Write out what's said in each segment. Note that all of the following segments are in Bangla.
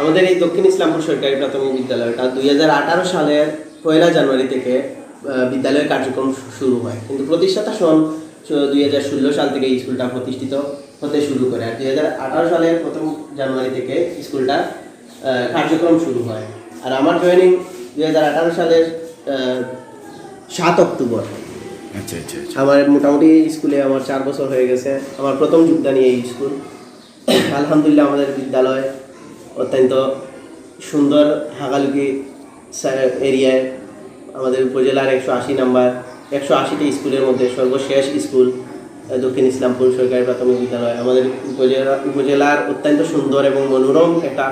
আমাদের এই দক্ষিণ ইসলামপুর সরকারি প্রাথমিক বিদ্যালয়টা দুই হাজার আঠারো সালের পয়লা জানুয়ারি থেকে বিদ্যালয়ের কার্যক্রম শুরু হয়। কিন্তু প্রতিষ্ঠাতা সন দুই হাজার ষোলো সাল থেকে এই স্কুলটা প্রতিষ্ঠিত হতে শুরু করে আর দুই হাজার আঠারো সালের প্রথম জানুয়ারি থেকে স্কুলটা কার্যক্রম শুরু হয়। আর আমার জয়নিং দুই হাজার আঠারো সালের সাত অক্টোবর। আচ্ছা আচ্ছা আচ্ছা। আমার মোটামুটি স্কুলে আমার চার বছর হয়ে গেছে। আমার প্রথম যোগদানই এই স্কুল। আলহামদুলিল্লাহ আমাদের বিদ্যালয় অত্যন্ত সুন্দর হাগালুকি এরিয়ায় আমাদের উপজেলার একশো আশি নাম্বার, একশো আশিটি স্কুলের মধ্যে সর্বশেষ স্কুল দক্ষিণ ইসলামপুর সরকারি প্রাথমিক বিদ্যালয়। আমাদের উপজেলা উপজেলার অত্যন্ত সুন্দর এবং মনোরম একটা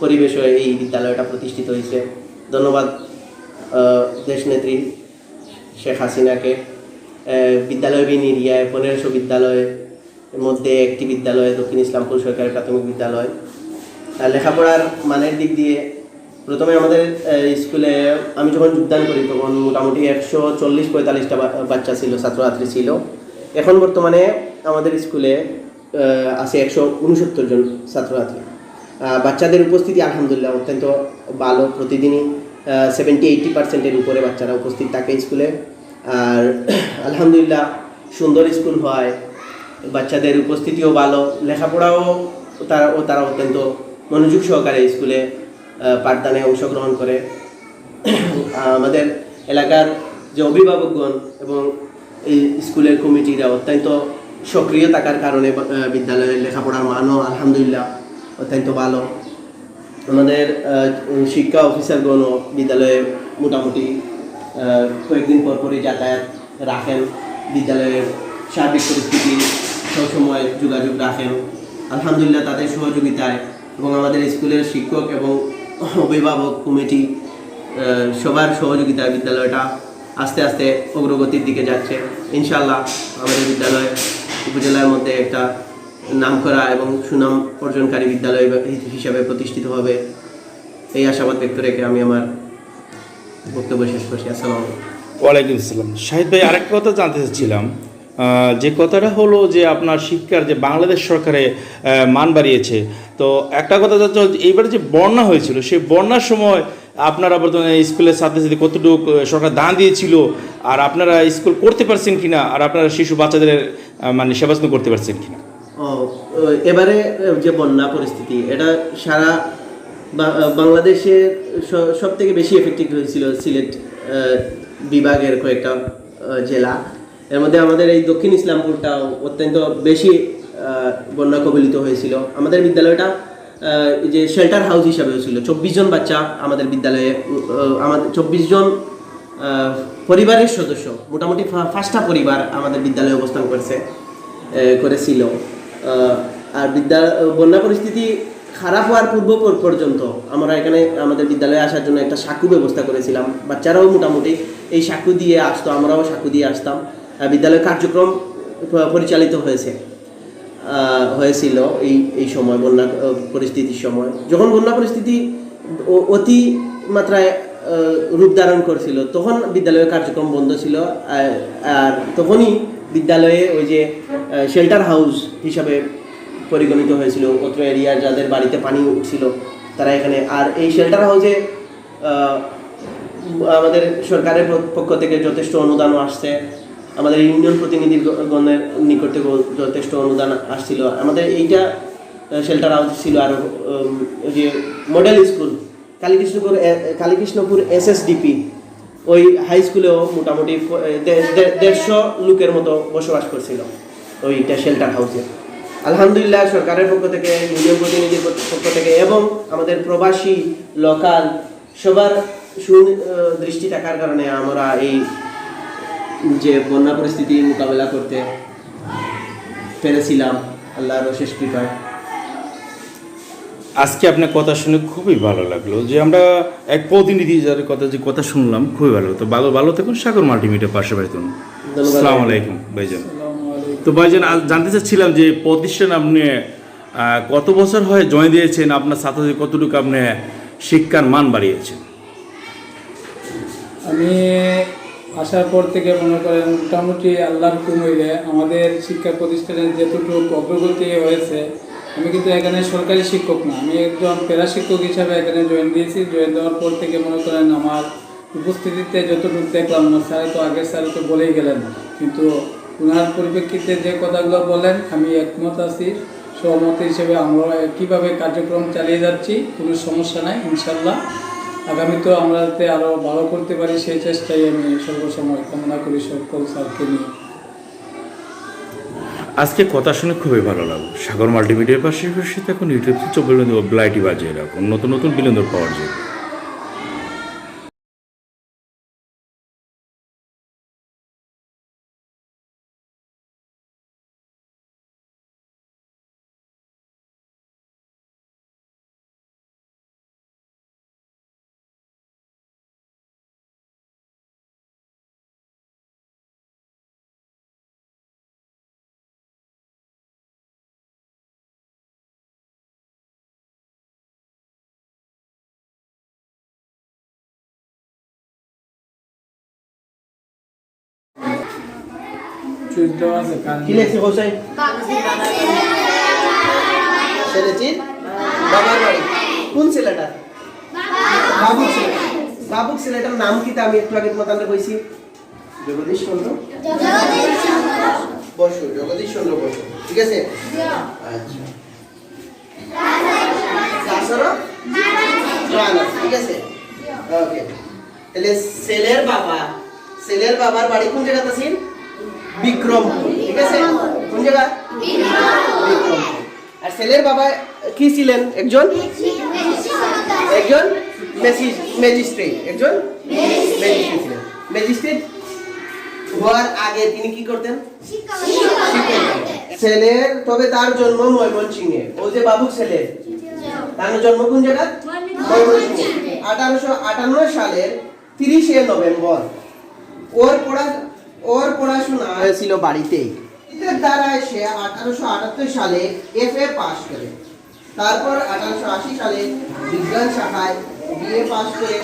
পরিবেশ পরিবেশে এই বিদ্যালয়টা প্রতিষ্ঠিত হয়েছে। ধন্যবাদ দেশনেত্রী শেখ হাসিনাকে। বিদ্যালয়বিহীন এরিয়ায় পনেরোশো বিদ্যালয়ের মধ্যে একটি বিদ্যালয় দক্ষিণ ইসলামপুর সরকারি প্রাথমিক বিদ্যালয়। লেখাপড়ার মানের দিক দিয়ে প্রথমে আমাদের স্কুলে আমি যখন যোগদান করি, তখন মোটামুটি একশো চল্লিশ পঁয়তাল্লিশটা বাচ্চা ছিল, ছাত্রছাত্রী ছিল। এখন বর্তমানে আমাদের স্কুলে আছে একশো উনসত্তর জন ছাত্রছাত্রী। বাচ্চাদের উপস্থিতি আলহামদুলিল্লাহ অত্যন্ত ভালো। প্রতিদিনই সেভেন্টি এইটি পার্সেন্টের উপরে বাচ্চারা উপস্থিত থাকে স্কুলে। আর আলহামদুলিল্লাহ সুন্দর স্কুল হয়। বাচ্চাদের উপস্থিতিও ভালো। লেখাপড়াও তারা, ও তারা অত্যন্ত মনোযোগ সহকারে স্কুলে পাঠদানে অংশগ্রহণ করে। আমাদের এলাকার যে অভিভাবকগণ এবং এই স্কুলের কমিটিরা অত্যন্ত সক্রিয় থাকার কারণে বিদ্যালয়ের লেখাপড়ার মানও আলহামদুলিল্লাহ অত্যন্ত ভালো। আমাদের শিক্ষা অফিসারগণও বিদ্যালয়ে মোটামুটি কয়েকদিন পর পরই যাতায়াত রাখেন। বিদ্যালয়ের সার্বিক পরিস্থিতি সবসময় যোগাযোগ রাখেন। আলহামদুলিল্লাহ তাদের সহযোগিতায় এবং আমাদের স্কুলের শিক্ষক এবং অভিভাবক কমিটি সবার সহযোগিতায় বিদ্যালয়টা আস্তে আস্তে অগ্রগতির দিকে যাচ্ছে। ইনশাল্লাহ আমাদের বিদ্যালয় উপজেলার মধ্যে একটা নাম করা এবং সুনাম অর্জনকারী বিদ্যালয় হিসাবে প্রতিষ্ঠিত হবে এই আশাবাদ ব্যক্ত রেখে আমি আমার বক্তব্য শেষ করছি। আসসালামু আলাইকুম। আসসালাম। শাহিদ ভাই, আরেকটা কথা জানতে চাচ্ছিলাম। যে কথাটা হলো যে আপনার শিক্ষার যে বাংলাদেশ সরকারে মান বাড়িয়েছে, তো একটা কথা যাচ্ছে এইবারে যে বন্যা হয়েছিল, সেই বন্যার সময় আপনারা বর্তমানে স্কুলের ছাত্রছাত্রী কতটুকু সরকার দান দিয়েছিল, আর আপনারা স্কুল করতে পারছেন কিনা, আর আপনারা শিশু বাচ্চাদের মানে সেবা করতে পারছেন কিনা? এবারে যে বন্যা পরিস্থিতি, এটা সারা বাংলাদেশে সব থেকে বেশি এফেক্টিভ হয়েছিল সিলেট বিভাগের কয়েকটা জেলা। এর মধ্যে আমাদের এই দক্ষিণ ইসলামপুরটাও অত্যন্ত বেশি বন্যা কবলিত হয়েছিল। আমাদের বিদ্যালয়টা যে শেল্টার হাউস হিসাবেও ছিল। চব্বিশ জন বাচ্চা আমাদের বিদ্যালয়ে আমাদের চব্বিশ জন পরিবারের সদস্য, মোটামুটি পাঁচটা পরিবার আমাদের বিদ্যালয়ে অবস্থান করছে করেছিল। আর বিদ্যা, বন্যা পরিস্থিতি খারাপ হওয়ার পূর্ব পর্যন্ত আমরা এখানে আমাদের বিদ্যালয়ে আসার জন্য একটা সাঁকু ব্যবস্থা করেছিলাম। বাচ্চারাও মোটামুটি এই সাঁকু দিয়ে আসতো, আমরাও সাঁকু দিয়ে আসতাম। আর বিদ্যালয় কার্যক্রম পরিচালিত হয়েছে। হয়েছিল এই এই সময়, বন্যা পরিস্থিতির সময়। যখন বন্যা পরিস্থিতি অতি মাত্রায় রূপ ধারণ করছিল, তখন বিদ্যালয়ের কার্যক্রম বন্ধ ছিল আর- আর তখনই বিদ্যালয়ে ওই যে শেল্টার হাউস হিসাবে পরিগণিত হয়েছিল। অত্র এরিয়ার যাদের বাড়িতে পানি উঠছিল, তারা এখানে। আর এই শেল্টার হাউসে আমাদের সরকারের পক্ষ থেকে যথেষ্ট অনুদানও আসছে। আমাদের ইউনিয়ন প্রতিনিধিগণের নিকট থেকে যথেষ্ট অনুদান আসছিল। আমাদের এইটা শেল্টার হাউস ছিল আর যে মডেল স্কুল কালীকৃষ্ণপুর কালীকৃষ্ণপুর এসএসডিপি ওই হাই স্কুলেও মোটামুটি দেড়শো লোকের মতো বসবাস করছিল ওইটা শেল্টার হাউসে আলহামদুলিল্লাহ, সরকারের পক্ষ থেকে, ইউনিয়ন প্রতিনিধির পক্ষ থেকে এবং আমাদের প্রবাসী লোকাল সবার সুদৃষ্টি থাকার কারণে আমরা এই যে বন্যা পরিস্থিতি মোকাবেলা করতে পেরেছিলাম। আল্লাহর অশেষ কৃপায়। আজকে আপনার কথা শুনে খুবই ভালো লাগল যে আমরা এক প্রতিনিধি যার কথা যে কথা শুনলাম খুবই ভালো তো ভালো ভালো থাকুন সাগর মাল্টিমিডিয়া পাশে বাড়িতে ধন্যবাদ। আসসালামু আলাইকুম ভাইজান। তো ভাইজান জানতে চাচ্ছিলাম যে প্রতিষ্ঠান আপনি কত বছর হয়ে জয়েন দিয়েছেন? আপনার ছাত্রদের কতটুকু আপনি শিক্ষার মান বাড়িয়েছেন? আমি আসার পর থেকে মনে করেন মোটামুটি আল্লাহর হইলে আমাদের শিক্ষা প্রতিষ্ঠানের যেটুকু অগ্রগতি হয়েছে, আমি কিন্তু এখানে সরকারি শিক্ষক না, আমি একজন পেরা শিক্ষক হিসাবে এখানে জয়েন দিয়েছি। জয়েন দেওয়ার পর থেকে মনে করেন আমার উপস্থিতিতে যতটুকু দেখলাম না স্যার তো আগের স্যার তো বলেই গেলেন। কিন্তু ওনার পরিপ্রেক্ষিতে যে কথাগুলো বলেন আমি একমত আছি, সহমত হিসেবে আমরা কীভাবে কার্যক্রম চালিয়ে যাচ্ছি, কোনো সমস্যা নাই ইনশাল্লাহ আগামীতেও আমরা যাতে আরও ভালো করতে পারি, সেই চেষ্টাই আমি সর্বসময় কামনা করি সকল স্যারকে নিয়ে। আজকে কথা শুনে খুবই ভালো লাগল। সাগর মাল্টিমিডিয়ার পাশাপাশি এখন ইউটিউব চব্বিশ ব্লাইটি বাজিয়ে রাখুন নতুন নতুন বিনোদন পাওয়ার জন্য। চুজ আছে কারণ কি লেখছে হোসেন ছেলেটির বাবার বাড়ি কোন ছেলেটা বাবুক ছেলে বাবুক ছেলেটার নাম কি তা আমি একটু আগে তোমার তাহলে কইছি জগদীশ চন্দ্র? বসু জগদীশ চন্দ্র বসু। ঠিক আছে? আচ্ছা। তাছাড়া ঠিক আছে? ওকে। তাহলে ছেলের বাবা ছেলের বাবার বাড়ি কোন জায়গাতে আছেন? বিক্রমপুর ঠিক বিক্রমপুর আর ছেলের বাবা কি ছিলেন একজন? একজন ম্যাজিস্ট্রেট। একজন ম্যাজিস্ট্রেট হওয়ার আগে তিনি কি করতেন? ছেলের তবে তার জন্ম ময়মনসিংহে। ও যে বাবু ছেলে, তার জন্ম কোন জায়গা? ময়মনসিংহে। আঠারোশো আটান্ন সালের তিরিশে নভেম্বর। ওর পড়া ওর পড়াশোনা হয়েছিল বাড়িতেই এর দ্বারা সে আঠারোশো আটাত্তর সালে এফ এ পাশ করে। তারপর আঠারোশো আশি সালে বিজ্ঞান শাখায় বিএ পাশ করে।